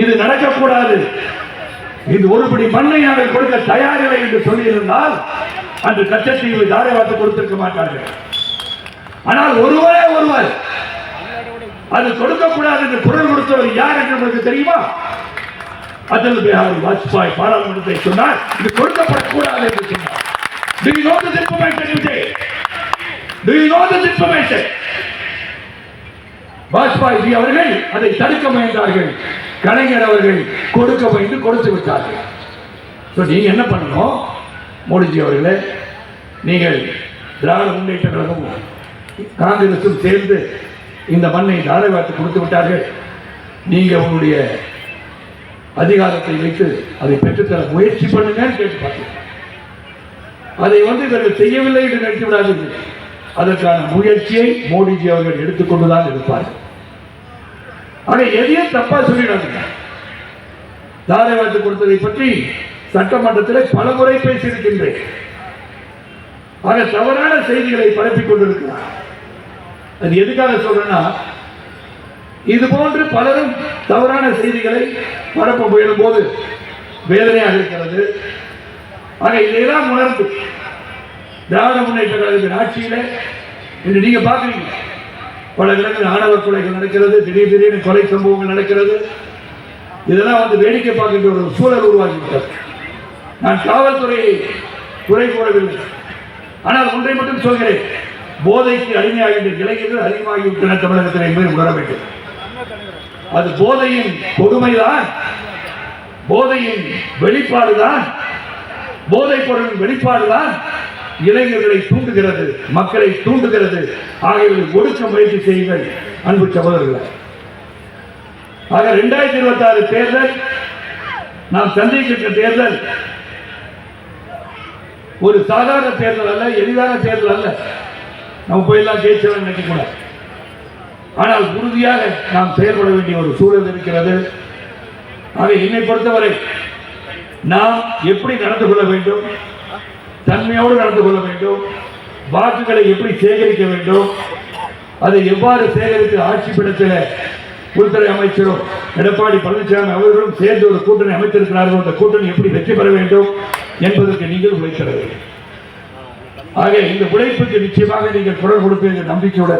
இது நடக்கக்கூடாது. இது ஒருபடி மண்ணை நாங்கள் கொடுக்க தயாரில்லை என்று சொல்லியிருந்தால் அன்று கச்சத்தீவு தாரை வார்த்தை கொடுத்திருக்க மாட்டார்கள். ஆனால் ஒருவரே ஒருவர் அது கொடுக்கக்கூடாது என்று குரல் கொடுத்தவர் யார் என்று உங்களுக்கு தெரியுமா? அடல் பிஹாரி வாஜ்பாய் பாராளுமன்றத்தை சொன்னார் இது கொடுக்கப்படக்கூடாது என்று சொன்னார். Do you know this information today? Do you know this information? Vajpayee ji அவர்கள் அதை தடுக்க முயன்றார்கள். கலைஞர் அவர்கள் கொடுக்க வைத்து கொடுத்து விட்டார்கள். ஸோ நீங்க என்ன பண்ணணும்? மோடிஜி அவர்களே நீங்கள் திராவிட முன்னேற்ற கழகமும் காங்கிரசும் சேர்ந்து இந்த மண்ணை தாரவாத்து கொடுத்து விட்டார்கள். நீங்க உங்களுடைய அதிகாரத்தை வைத்து அதை பெற்றுத்தர முயற்சி பண்ணுங்கன்னு கேட்டு பார்த்தீங்க. அதை வந்து இவர்கள் செய்யவில்லை என்று நினைத்து விடாதீர்கள் அதற்கான முயற்சியை மோடிஜி அவர்கள் எடுத்துக்கொண்டுதான் இருப்பார்கள். ஆக எதையும் தப்பா சொல்லிடாதீங்க தாரவாத்து கொடுத்ததை பற்றி சட்டமன்றத்தில் பல முறை பேசியிருக்கின்றேன். ஆக தவறான செய்திகளை பரப்பிக் கொண்டிருக்கிறார். அது எதுக்காக சொல்றேன்னா இது போன்று பலரும் தவறான செய்திகளை பரப்ப முயலும் போது வேதனையாக இருக்கிறது. ஆக இதையெல்லாம் உணர்ந்து திராவிட முன்னேற்ற கழகத்தின் ஆட்சியில் இன்று நீங்க பாக்குறீங்க பல இடங்களில் ஆணவ கொலைகள் நடக்கிறது திடீர் திடீர்னு கொலை சம்பவங்கள் நடக்கிறது. இதெல்லாம் வந்து வேடிக்கை பார்க்கின்ற ஒரு சூழல் உருவாகிவிட்டது. நான் காவல்துறையை குறை கூறவில்லை. ஆனால் ஒன்றை மட்டும் சொல்கிறேன். போதைக்கு அடிமையாகின்ற இளைஞர்கள் அதிகமாகிவிட்டன தமிழகத்தில் என்பதை உணர வேண்டும். அது போதையின் கொடுமைதான். போதையின் வெளிப்பாடுதான். போதைப் பொருளின் வெளிப்பாடுதான். இளைஞர்களை தூண்டுகிறது மக்களை தூண்டுகிறது. ஆகியவர்களை ஒடுக்க முயற்சி செய்யுங்கள் அன்பு சகோதரர்களே. ஆக இரண்டாயிரத்தி இருபத்தி ஆறு தேர்தல் நாம் சந்திக்கின்ற தேர்தல் ஒரு சாதாரண தேர்தல் அல்ல எளிதான தேர்தல் அல்ல. நம்ம போயெல்லாம் ஜெயிச்சவன் நினைக்கக்கூடாது ஆனால் உறுதியாக நாம் செயல்பட வேண்டிய ஒரு சூழல் இருக்கிறது. ஆக என்னை பொறுத்தவரை நாம் எப்படி நடந்து கொள்ள வேண்டும்? தன்மையோடு நடந்து கொள்ள வேண்டும். வாக்குகளை எப்படி சேகரிக்க வேண்டும்? அதை எவ்வாறு சேகரித்து ஆட்சி பீடத்தில் உள்துறை அமைச்சரும் எடப்பாடி பழனிசாமி அவர்களும் சேர்ந்து ஒரு கூட்டணி அமைத்திருக்கிறார்கள் அந்த கூட்டணி எப்படி வெற்றி பெற வேண்டும் என்பதற்கு நீங்கள் உழைக்கிறது ஆக இந்த உழைப்புக்கு நிச்சயமாக நீங்கள் குரல் கொடுப்பீர்கள் நம்பிக்கையுடன்.